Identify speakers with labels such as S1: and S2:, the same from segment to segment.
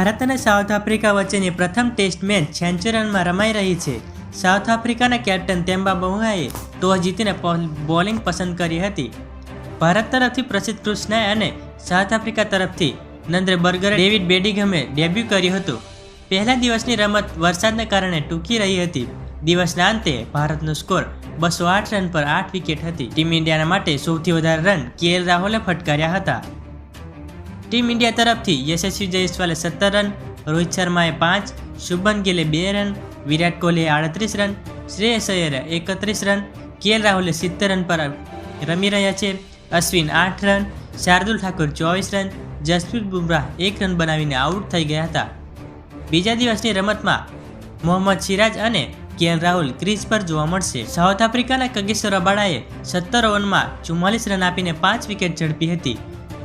S1: ભારત અને south Africa વચ્ચેની પ્રથમ ટેસ્ટ મેચ સેન્ચુરનમાં રનમાં રમાઈ રહી છે. સાઉથ આફ્રિકાના કેપ્ટન તેમ્બા બહુઆએ ટોસ જીતીને બોલિંગ પસંદ કરી હતી. ભારત તરફથી પ્રસિદ્ધ કૃષ્ણાએ અને સાઉથ આફ્રિકા તરફથી નંદ્રે બર્ગરે ડેવિડ બેડિગમે ડેબ્યુ કર્યું હતું. પહેલા દિવસની રમત વરસાદને કારણે ટૂંકી રહી હતી. દિવસના અંતે ભારતનો સ્કોર બસો આઠ રન પર આઠ વિકેટ હતી. ટીમ ઇન્ડિયાના માટે સૌથી વધારે રન કેએલ રાહુલે ફટકાર્યા હતા. ટીમ ઇન્ડિયા તરફથી યશસ્વી જયસ્વાલે સત્તર રન, રોહિત શર્માએ પાંચ શુભમન ગિલે બે રન, વિરાટ કોહલીએ આડત્રીસ રન, શ્રેયસ અયરે એકત્રીસ રન, કેએલ રાહુલે સિત્તેર રન પર રમી રહ્યા છે. અશ્વિન આઠ રન, શાર્દુલ ઠાકુર ચોવીસ રન, જસપ્રીત બુમરાહ એક રન બનાવીને આઉટ થઈ ગયા હતા. બીજા દિવસની રમતમાં મોહમ્મદ સિરાજ અને કેએલ રાહુલ ક્રીઝ પર જોવા મળશે. સાઉથ આફ્રિકાના કગેશ્વર અબાડાએ સત્તર ઓવરમાં ચુમ્માલીસ રન આપીને પાંચ વિકેટ ઝડપી હતી.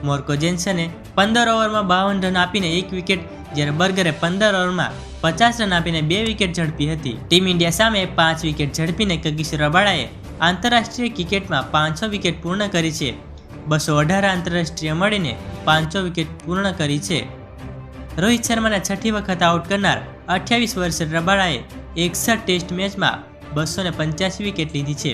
S1: મોર્કો જેન્સને પંદર ઓવરમાં બાવન રન આપીને એક વિકેટ, જ્યારે બર્ગરે પંદર ઓવરમાં પચાસ રન આપીને બે વિકેટ ઝડપી હતી. ટીમ ઇન્ડિયા સામે પાંચ વિકેટ ઝડપીને કગીશ રબાડાએ આંતરરાષ્ટ્રીય ક્રિકેટમાં પાંચસો વિકેટ પૂર્ણ કરી છે. બસો અઢાર આંતરરાષ્ટ્રીય મળીને પાંચસો વિકેટ પૂર્ણ કરી છે. રોહિત શર્માને છઠ્ઠી વખત આઉટ કરનાર અઠ્યાવીસ વર્ષે રબાડાએ એકસઠ ટેસ્ટ મેચમાં બસો પંચ્યાસી વિકેટ લીધી છે.